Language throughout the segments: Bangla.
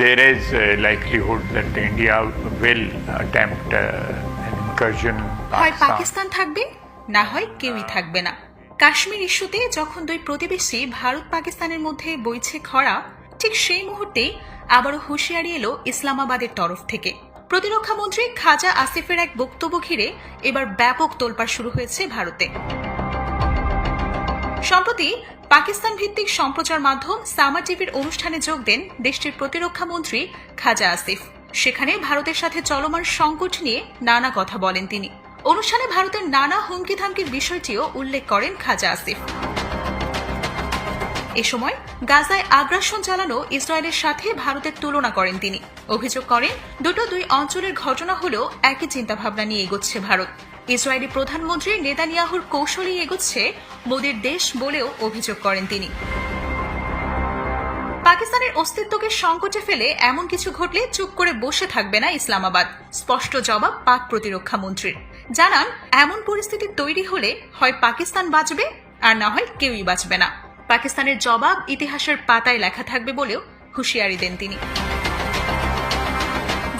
There is a likelihood that India will attempt uh, an incursion in হয়. পাকিস্তান থাকবে না হয় কেউই থাকবে না। কাশ্মীর ইস্যুতে যখন দুই প্রতিবেশী ভারত পাকিস্তানের মধ্যে বইছে খরা ঠিক সেই মুহূর্তেই আবারও হুঁশিয়ারি এলো ইসলামাবাদের তরফ থেকে। প্রতিরক্ষা মন্ত্রী খাজা আসিফের এক বক্তব্য ঘিরে এবার ব্যাপক তোলপাড় শুরু হয়েছে ভারতে। সম্প্রতি পাকিস্তান ভিত্তিক সম্প্রচার মাধ্যম সামা টিভির অনুষ্ঠানে যোগ দেন দেশটির প্রতিরক্ষা মন্ত্রী খাজা আসিফ। সেখানে ভারতের সাথে চলমান সংকট নিয়ে নানা কথা বলেন তিনি। অনুষ্ঠানে ভারতের নানা হুমকি ধামকির বিষয়টিও উল্লেখ করেন খাজা আসিফ। এ সময় গাজায় আগ্রাসন চালানো ইসরায়েলের সাথে ভারতের তুলনা করেন তিনি। অভিযোগ করেন, দুটো দুই অঞ্চলের ঘটনা হলেও একই চিন্তাভাবনা নিয়ে এগোচ্ছে ভারত। ইসরায়েলি প্রধানমন্ত্রী নেতানিয়াহুর কৌশলেই এগোচ্ছে মোদীর দেশ বলেও অভিযোগ করেন তিনি। পাকিস্তানের অস্তিত্বকে সংকটে ফেলে এমন কিছু ঘটলে চুপ করে বসে থাকবে না ইসলামাবাদ, স্পষ্ট জবাব পাক প্রতিরক্ষা মন্ত্রীর। জানান, এমন পরিস্থিতি তৈরি হলে হয় পাকিস্তান বাঁচবে, আর না হয় কেউই বাঁচবে না। পাকিস্তানের জবাব ইতিহাসের পাতায় লেখা থাকবে বলেও হুঁশিয়ারি দেন তিনি।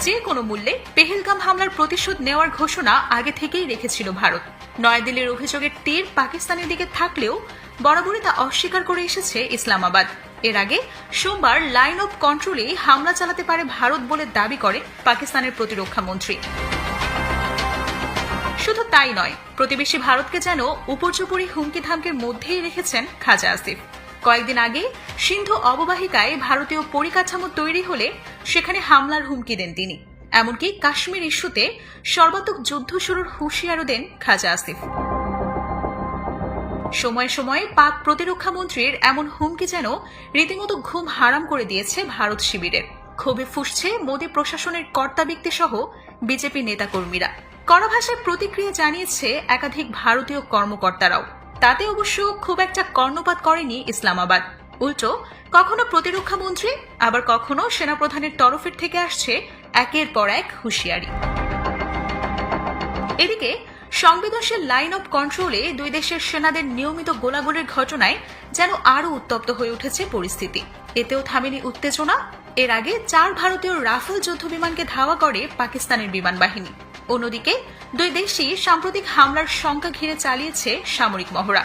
যে কোনো মূল্যে পেহেলগাম হামলার প্রতিশোধ নেওয়ার ঘোষণা আগে থেকেই রেখেছিল ভারত। নয়াদিল্লির অভিযোগের তীর পাকিস্তানের দিকে থাকলেও বরাবরই তা অস্বীকার করে এসেছে ইসলামাবাদ। এর আগে সোমবার লাইন অফ কন্ট্রোলে হামলা চালাতে পারে ভারত বলে দাবি করে পাকিস্তানের প্রতিরক্ষা মন্ত্রী। শুধু তাই নয়, প্রতিবেশী ভারতকে যেন উপর্যুপরি হুমকি ধামকির মধ্যেই রেখেছেন খাজা আসিফ। কয়েকদিন আগে সিন্ধু অববাহিকায় ভারতীয় পরিকাঠামো তৈরি হলে সেখানে হামলার হুমকি দেন তিনি। এমনকি কাশ্মীর ইস্যুতে সর্বাত্মক যুদ্ধ শুরুর হুঁশিয়ারও দেন খাজা আসিফ। সময়ে সময়ে পাক প্রতিরক্ষা মন্ত্রীর এমন হুমকি যেন রীতিমতো ঘুম হারাম করে দিয়েছে ভারত শিবিরের ক্ষোভে ফুসছে মোদী প্রশাসনের কর্তা ব্যক্তি সহ বিজেপি নেতাকর্মীরা। কড়া ভাষায় প্রতিক্রিয়া জানিয়েছে একাধিক ভারতীয় কর্মকর্তারাও। তাতে অবশ্য খুব একটা কর্ণপাত করেনি ইসলামাবাদ। উল্টো, কখনো প্রতিরক্ষা মন্ত্রী, আবার কখনো সেনাপ্রধানের তরফের থেকে আসছে একের পর এক হুঁশিয়ারি। এদিকে, সংবেদনশীল লাইন অফ কন্ট্রোলে দুই দেশের সেনাদের নিয়মিত গোলাগুলির ঘটনায় যেন আরও উত্তপ্ত হয়ে উঠেছে পরিস্থিতি। এতেও থামেনি উত্তেজনা। এর আগে চার ভারতীয় রাফেল যুদ্ধ বিমানকে ধাওয়া করে পাকিস্তানের বিমান বাহিনী। অন্যদিকে, দুই দেশই সাম্প্রতিক হামলার শঙ্কা ঘিরে চালিয়েছে সামরিক মহড়া।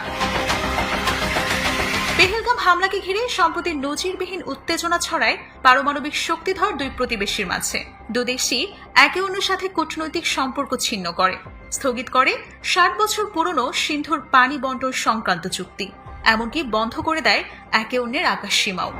পেহেলগাম হামলাকে ঘিরে সম্প্রতি নজিরবিহীন উত্তেজনা ছড়ায় পারমাণবিক শক্তিধর দুই প্রতিবেশীর মাঝে। দুদেশই একে অন্যের সাথে কূটনৈতিক সম্পর্ক ছিন্ন করে। স্থগিত করে ষাট বছর পুরনো সিন্ধুর পানি বন্টন সংক্রান্ত চুক্তি। এমনকি বন্ধ করে দেয় একে অন্যের আকাশ সীমাও